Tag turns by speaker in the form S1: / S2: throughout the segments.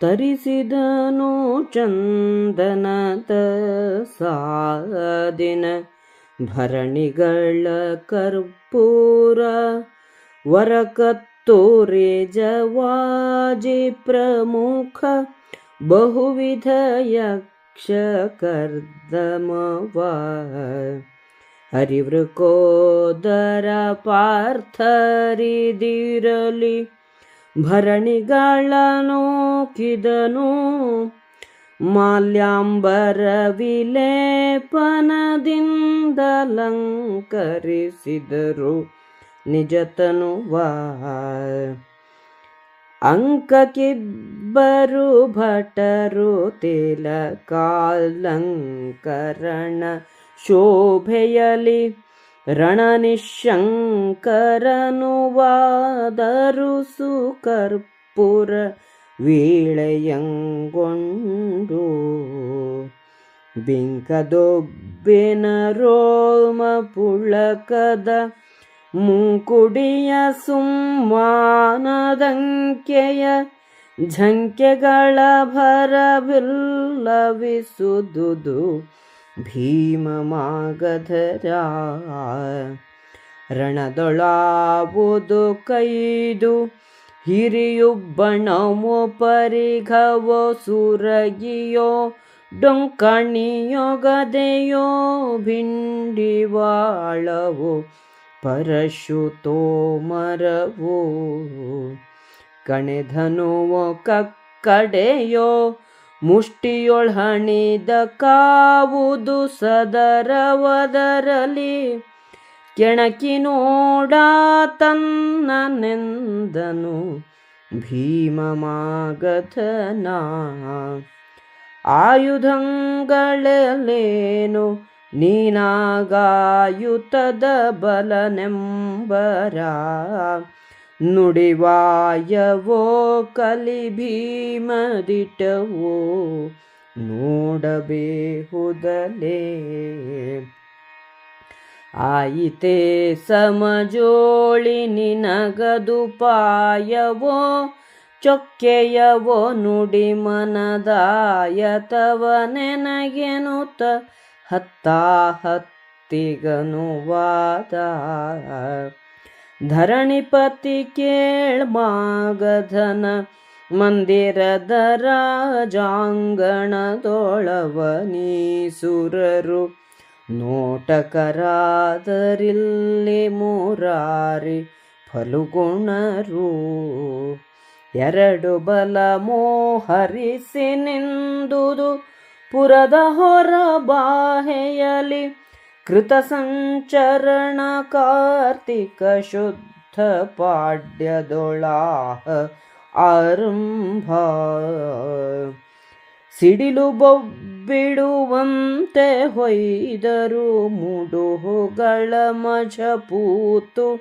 S1: ತರಿಸಿದನು ಚಂದನದ ಸಾದಿನ ಭರಣಿಗಳ ಕರ್ಪೂರ ವರಕತ್ತೂರಿ ಜವಾಜಿ ಪ್ರಮುಖ ಬಹುವಿಧ ಯಕ್ಷ ಕರ್ದಮವ ಹರಿವೃಕೋದರ ಪಾರ್ಥರಿದಿರಲಿ ಭರಣಿಗಳ ನೋಕಿದನು ಮಾಲ್ಯಾಂಬರ ವಿಲೇಪನದಿಂದಲಂಕರಿಸಿದರು ನಿಜತನುವ ಅಂಕಕ್ಕಿಬ್ಬರು ಭಟರು ತಿಲಕಾಲಂಕರಣ ಶೋಭೆಯಲಿ. ರಣನಿಶಂಕರನು ವಾದರು ಸುಕರ್ಪುರ ವೀಳೆಯಂಗೊಂಡು ಬಿಂಕದೊಬ್ಬಿನ ರೋಮ ಪುಳಕದ ಮುಂಕುಡಿಯ ಸುಮ್ಮಾನದಂಕೆಯ ಝಂಕೆಗಳ ಭರವಿಲ್ಲವಿಸುದುದು ಭೀಮ ಮಾಗಧರ ರಣದೊಳಾವುದು ಕೈದು ಹಿರಿಯುಬ್ಬಣವೋ ಪರಿಘವೋ ಸುರಗಿಯೋ ಡೊಂಕಣಿಯೋ ಗದೆಯೋ ಭಿಂಡಿವಾಳವೋ ಪರಶುತೋಮರವೋ ಕಣೆಧನುವೋ ಕಕ್ಕಡೆಯೋ ಮುಷ್ಟಿಯೊಳ್ಹಣಿದ ಕಾವುದು ಸದರವದರಲಿ ಕೆಣಕಿ ನೋಡ ತನ್ನನೆಂದನು ಭೀಮ ಮಾಗಥನ ಆಯುಧಗಳೇನು ನೀನಾಗಾಯುತದ ಬಲನೆಂಬರ. ನುಡಿವಾಯವೋ ಕಲಿ ಭೀಮದಿಟವೋ ನೋಡಬೇಹುದಲೇ. ಆಯಿತೆ ಸಮಜೋಳಿ ನಿನಗದುಪಾಯವೋ ಚೊಕ್ಕೆಯವೋ ನುಡಿ ಮನದಾಯತವ ನೆನಗೆನುತ ಹತ್ತಾ ಹತ್ತಿಗನುವಾದ ಧರಣಿಪತಿ ಕೇಳ್ಮಾಗಧನ ಮಂದಿರದ ರಾಜಾಂಗಣದೊಳವನೀಸುರರು ನೋಟಕರಾದರಿಲ್ಲಿ ಮೂರಾರಿ ಫಲುಗುಣರು. ಎರಡು ಬಲ ಮೋಹರಿಸಿ ನಿಂದುದು ಪುರದ ಹೊರ ಬಾಹೆಯಲಿ ಕೃತ ಸಂಚರಣ ಕಾರ್ತಿಕ ಶುದ್ಧ ಪಾಡ್ಯದೊಳಾಹ ಆರಂಭ. ಸಿಡಿಲು ಬೊಬ್ಬಿಡುವಂತೆ ಹೊಯ್ದರು ಮುಡುಹುಗಳ ಮಜಪೂತು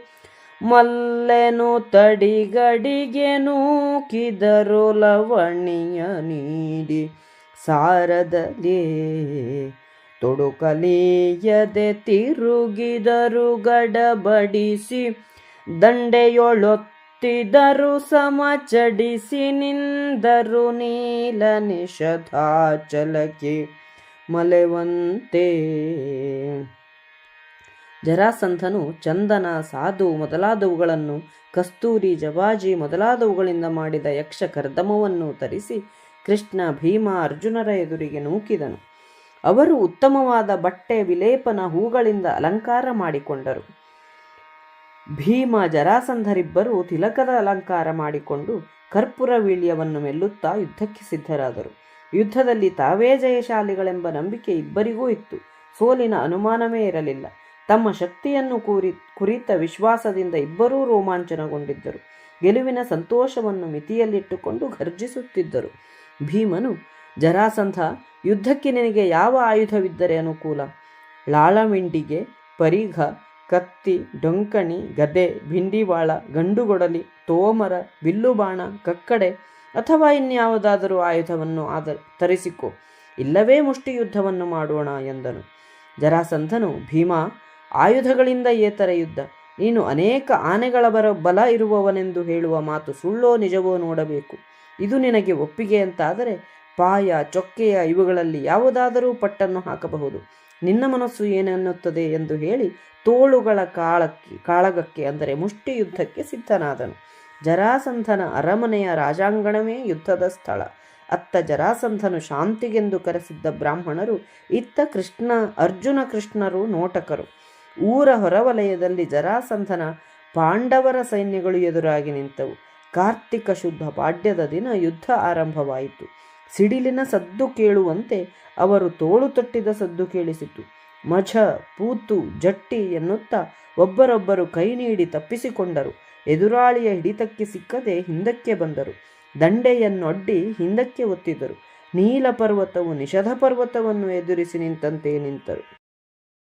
S1: ಮಲ್ಲೆನು ತಡಿಗಡಿಗೆ ನೂಕಿದರು ಲವಣಿಯ ನೀಡಿ. ಸಾರದಲೇ ತೊಡುಕಲಿಯದೆ ತಿರುಗಿದರು ಗಡಬಡಿಸಿ. ದಂಡೆಯೊಳೊತ್ತಿದರು ಸಮಚಡಿಸಿ ನಿಂದರು ನೀಲ ನಿಷಧಾಚಲಕ್ಕೆ ಮಲೆವಂತೆ. ಜರಾಸಂಧನು ಚಂದನ ಸಾಧು ಮೊದಲಾದವುಗಳನ್ನು, ಕಸ್ತೂರಿ ಜವಾಜಿ ಮೊದಲಾದವುಗಳಿಂದ ಮಾಡಿದ ಯಕ್ಷ ಕರ್ದಮವನ್ನು ತರಿಸಿ ಕೃಷ್ಣ ಭೀಮ ಅರ್ಜುನರ ಎದುರಿಗೆ ನೂಕಿದನು. ಅವರು ಉತ್ತಮವಾದ ಬಟ್ಟೆ ವಿಲೇಪನ ಹೂಗಳಿಂದ ಅಲಂಕಾರ ಮಾಡಿಕೊಂಡರು. ಭೀಮ ಜರಾಸಂಧರಿಬ್ಬರು ತಿಲಕದ ಅಲಂಕಾರ ಮಾಡಿಕೊಂಡು ಕರ್ಪೂರ ವೀಳ್ಯವನ್ನು ಮೆಲ್ಲುತ್ತಾ ಯುದ್ಧಕ್ಕೆ ಸಿದ್ಧರಾದರು. ಯುದ್ಧದಲ್ಲಿ ತಾವೇ ಜಯಶಾಲಿಗಳೆಂಬ ನಂಬಿಕೆ ಇಬ್ಬರಿಗೂ ಇತ್ತು. ಸೋಲಿನ ಅನುಮಾನವೇ ಇರಲಿಲ್ಲ. ತಮ್ಮ ಶಕ್ತಿಯನ್ನು ಕೂರಿ, ಕುರಿತ ವಿಶ್ವಾಸದಿಂದ ಇಬ್ಬರೂ ರೋಮಾಂಚನಗೊಂಡಿದ್ದರು. ಗೆಲುವಿನ ಸಂತೋಷವನ್ನು ಮಿತಿಯಲ್ಲಿಟ್ಟುಕೊಂಡು ಘರ್ಜಿಸುತ್ತಿದ್ದರು. ಭೀಮನು, ಜರಾಸಂಧ, ಯುದ್ಧಕ್ಕೆ ನಿನಗೆ ಯಾವ ಆಯುಧವಿದ್ದರೆ ಅನುಕೂಲ? ಲಾಳಮಿಂಡಿಗೆ ಪರಿಘ ಕತ್ತಿ, ಡೊಂಕಣಿ, ಗದೆ, ಭಿಂಡಿವಾಳ, ಗಂಡುಗೊಡಲಿ, ತೋಮರ, ಬಿಲ್ಲುಬಾಣ, ಕಕ್ಕಡೆ ಅಥವಾ ಇನ್ಯಾವುದಾದರೂ ಆಯುಧವನ್ನು ಆದ, ತರಿಸಿಕೊ. ಇಲ್ಲವೇ ಮುಷ್ಟಿಯುದ್ಧವನ್ನು ಮಾಡೋಣ ಎಂದನು. ಜರಾಸಂಧನು, ಭೀಮ, ಆಯುಧಗಳಿಂದ ಏತರ ಯುದ್ಧ. ನೀನು ಅನೇಕ ಆನೆಗಳ ಬರ, ಬಲ ಇರುವವನೆಂದು ಹೇಳುವ ಮಾತು ಸುಳ್ಳೋ ನಿಜವೋ ನೋಡಬೇಕು. ಇದು ನಿನಗೆ ಒಪ್ಪಿಗೆ ಅಂತಾದರೆ, ಪಾಯ, ಚೊಕ್ಕೆಯ ಇವುಗಳಲ್ಲಿ ಯಾವುದಾದರೂ ಪಟ್ಟನ್ನು ಹಾಕಬಹುದು. ನಿನ್ನ ಮನಸ್ಸು ಏನನ್ನುತ್ತದೆ ಎಂದು ಹೇಳಿ ತೋಳುಗಳ ಕಾಳಕ್ಕೆ, ಕಾಳಗಕ್ಕೆ ಅಂದರೆ ಮುಷ್ಟಿ ಯುದ್ಧಕ್ಕೆ ಸಿದ್ಧನಾದನು. ಜರಾಸಂಧನ ಅರಮನೆಯ ರಾಜಾಂಗಣವೇ ಯುದ್ಧದ ಸ್ಥಳ. ಅತ್ತ ಜರಾಸಂಧನು ಶಾಂತಿಗೆಂದು ಕರೆಸಿದ್ದ ಬ್ರಾಹ್ಮಣರು, ಇತ್ತ ಕೃಷ್ಣ, ಅರ್ಜುನ ಕೃಷ್ಣರು ನೋಟಕರು. ಊರ ಹೊರವಲಯದಲ್ಲಿ ಜರಾಸಂಧನ ಪಾಂಡವರ ಸೈನ್ಯಗಳು ಎದುರಾಗಿ ನಿಂತವು. ಕಾರ್ತಿಕ ಶುದ್ಧ ಪಾಡ್ಯದ ದಿನ ಯುದ್ಧ ಆರಂಭವಾಯಿತು. ಸಿಡಿಲಿನ ಸದ್ದು ಕೇಳುವಂತೆ ಅವರು ತೋಳು ತಟ್ಟಿದ ಸದ್ದು ಕೇಳಿಸಿತು. ಮಝ ಪೂತು, ಜಟ್ಟಿ ಎನ್ನುತ್ತಾ ಒಬ್ಬರೊಬ್ಬರು ಕೈ ನೀಡಿ ತಪ್ಪಿಸಿಕೊಂಡರು. ಎದುರಾಳಿಯ ಹಿಡಿತಕ್ಕೆ ಸಿಕ್ಕದೆ ಹಿಂದಕ್ಕೆ ಬಂದರು. ದಂಡೆಯನ್ನೊಡ್ಡಿ ಹಿಂದಕ್ಕೆ ಒತ್ತಿದರು. ನೀಲ ಪರ್ವತವು ನಿಷಧ ಪರ್ವತವನ್ನು ಎದುರಿಸಿ ನಿಂತಂತೆ ನಿಂತರು.